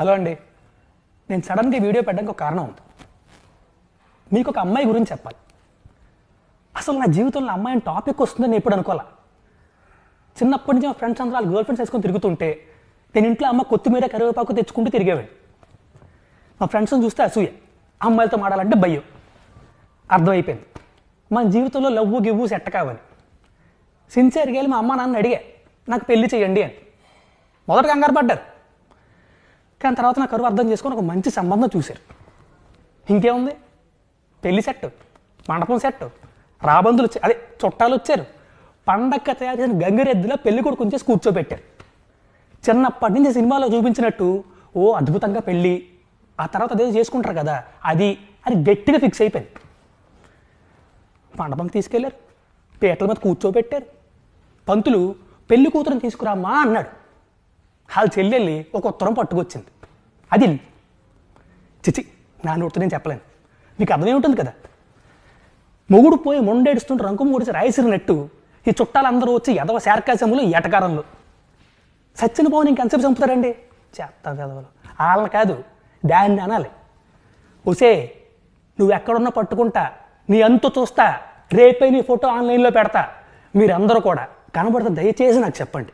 Hello అండి. నేను సడన్గా వీడియో పెట్టడానికి ఒక కారణం ఉంది. మీకు ఒక అమ్మాయి గురించి చెప్పాలి. అసలు నా జీవితంలో అమ్మాయిని టాపిక్ వస్తుందని నేను ఎప్పుడు అనుకోవాలా? చిన్నప్పటి నుంచి మా ఫ్రెండ్స్ అందరూ వాళ్ళ గర్ల్ ఫ్రెండ్స్ వేసుకొని తిరుగుతుంటే నేను ఇంట్లో అమ్మ కొత్తిమీర కరివేపాకు తెచ్చుకుంటూ తిరిగేవాడు మా ఫ్రెండ్స్ని చూస్తే అసూయ. అమ్మాయిలతో మాడాలంటే భయం. అర్థమైపోయింది. మన జీవితంలో లవ్వు గివ్వు సెట్ కావాలి. సిన్సియర్గా వెళ్ళి మా అమ్మ నాన్న అడిగా నాకు పెళ్ళి చేయండి అని. మొదట కంగారు పడ్డారు. కానీ తర్వాత నా కరువు అర్థం చేసుకొని ఒక మంచి సంబంధం చూశారు. ఇంకేముంది? పెళ్ళి సెట్ మండపం సెట్ రాబందులు వచ్చారు అదే చుట్టాలు వచ్చారు. పండక్క తయారు చేసిన గంగిరెద్దులో పెళ్ళి కొడుకు చేసి కూర్చోబెట్టారు. చిన్నప్పటి నుంచి సినిమాలో చూపించినట్టు ఓ అద్భుతంగా పెళ్ళి ఆ తర్వాత అదేదో చేసుకుంటారు కదా అది అని గట్టిగా ఫిక్స్ అయిపోయింది. మండపంకి తీసుకెళ్ళారు పీటల మీద కూర్చోబెట్టారు. పంతులు పెళ్ళి కూతురుని తీసుకురామా అన్నాడు. వాళ్ళ చెల్లెళ్ళి ఒక ఉత్తరం పట్టుకొచ్చింది. అది చిచి నా నోటితో నేను చెప్పలేను. మీకు అర్థమే ఉంటుంది కదా? మొగుడు పోయి మొండేడుస్తుంటే రంకు కొడిచి రాయసిరినట్టు ఈ చుట్టాలందరూ వచ్చి ఎదవ శార్కాశములు ఎటకారంలో. సచ్చిన పవన్ ఇంకెంతసేపు చంపుతారండి? చేస్తా పెదవులు వాళ్ళని కాదు దాన్ని అనాలి. ఒసే నువ్వు ఎక్కడున్నా పట్టుకుంటా నీ అంతు చూస్తా రేపే నీ ఫోటో ఆన్లైన్లో పెడతా. మీరందరూ కూడా కనబడితే దయచేసి నాకు చెప్పండి.